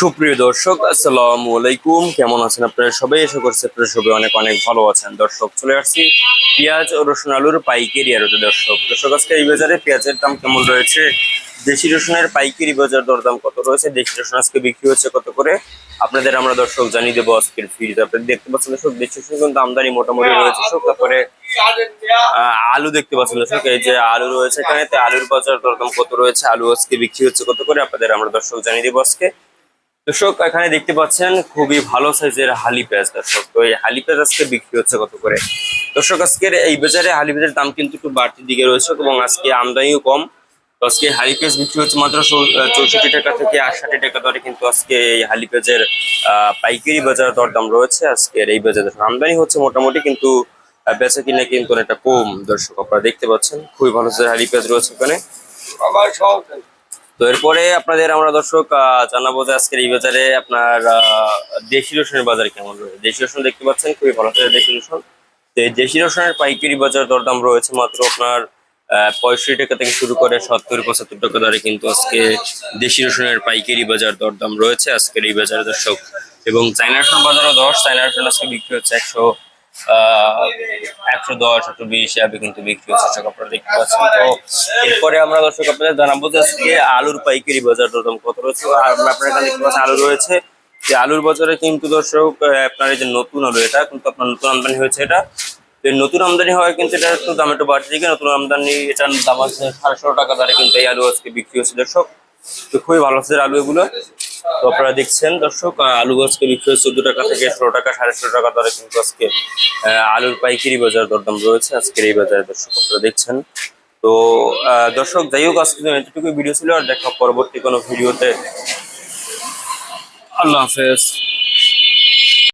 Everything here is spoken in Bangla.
সুপ্রিয় দর্শক, আসসালামু আলাইকুম। কেমন আছেন আপনারা সবাই? এসে করছে আপনারা সবাই অনেক অনেক ভালো আছেন। দর্শক, চলে আসছি পেঁয়াজ ও রসুন আলুর পাইকারি আরতে দর্শক দর্শক, আজকে এই বাজারে পেঁয়াজের দাম কেমন রয়েছে? দেশি রসুনের পাইকারি বাজার দরদাম কত রয়েছে? দেশি রসুন আজকে বিক্রি হচ্ছে কত করে? আপনাদের আমরা দর্শক জানিয়ে দেবো আজকের ফিজ আপনারা দেখতে পাচ্ছেন দর্শক, দেশি রসুন কিন্তু আমদানি মোটামুটি রয়েছে। দর্শক, তারপরে আলু দেখতে পাচ্ছেন দর্শক, এই যে আলু রয়েছে এখানে। আলুর বাজার দরদাম কত রয়েছে? আলু আজকে বিক্রি হচ্ছে কত করে? আপনাদের আমরা দর্শক জানিয়ে দেবো আজকে। দর্শক, এখানে দেখতে পাচ্ছেন খুবই ভালো সাইজের হালি পেঁয়াজ, দর্শক। তো এই হালি পেঁয়াজ আজকে বিক্রি হচ্ছে কত করে? দর্শক, আজকের এই বাজারে হালি পেঁয়াজের দাম কিন্তু একটু বাড়তির দিকে রয়েছে এবং আজকে আমদানিও কম। তো আজকে হালি পেঁয়াজ বিক্রি হচ্ছে মাত্র চৌষট্টি টাকা থেকে আটষট্টি টাকা দরে কিন্তু আজকে এই হালি পেঁয়াজের পাইকারি বাজার দরদাম রয়েছে। আজকের এই বাজারে। আমদানি হচ্ছে মোটামুটি কিন্তু বেচা কিনা কিন্তু অনেকটা কম। দর্শক, আপনারা দেখতে পাচ্ছেন, খুবই ভালো হালি পেঁয়াজ রয়েছে এখানে। তো এরপরে আপনাদের আমরা দর্শক জানাব যে আজকের এই বাজারে আপনার দেশি রসুনের বাজার কেমন রয়েছে? দেশি রসুন দেখতে পাচ্ছেন, খুবই ভালো দেশি রসুন। তো এই দেশি রসুনের পাইকারি বাজার দরদাম রয়েছে মাত্র আপনার পঁয়ষট্টি টাকা থেকে শুরু করে সত্তর, পঁচাত্তর টাকা দরে কিন্তু আজকে দেশি রসুনের পাইকারি বাজার দরদাম রয়েছে আজকের এই বাজারে দর্শক। এবং চাইনা রসুন বাজারও দশ চাইনা রসুন আজকে বিক্রি হচ্ছে একশো একশো দশ, একশো বিশ এভাবে কিন্তু বিক্রি হচ্ছে দর্শক আপনারা দেখতে পাচ্ছেন। তো এরপরে আমরা দর্শক আপনাদের জানাব যে আলুর পাইকারি বাজার দরদাম কত রয়েছে আর আপনারা এখানে দেখতে আলু রয়েছে। যে আলুর বাজারে কিন্তু দর্শক আপনার যে নতুন আলু, এটা কিন্তু আপনার নতুন আমদানি হয়েছে এটা। নতুন আমদানি হয় কিন্তু এটা একটু দাম একটু বাড়ছে দিকে। নতুন আমদানি, এটার দাম আছে সাড়ে টাকা দরে কিন্তু এই আলু আজকে বিক্রি হচ্ছে দর্শক। তো খুবই ভালো হচ্ছে আলু এগুলো। তো আপনারা দেখছেন, দর্শক আলু গাছকে বিক্রি হচ্ছে চোদ্দ টাকা থেকে ষোলো টাকা, সাড়ে ষোলো টাকা দরে কিন্তু আজকে আলুর পাইকারি বাজার দরদাম রয়েছে আজকের এই বাজারে, দর্শক, আপনারা দেখছেন। তো দর্শক, যাই হোক, আজকে এতটুকু ভিডিও ছিল, আর দেখা পরবর্তী কোনো ভিডিওতে আল্লাহ হাফেজ।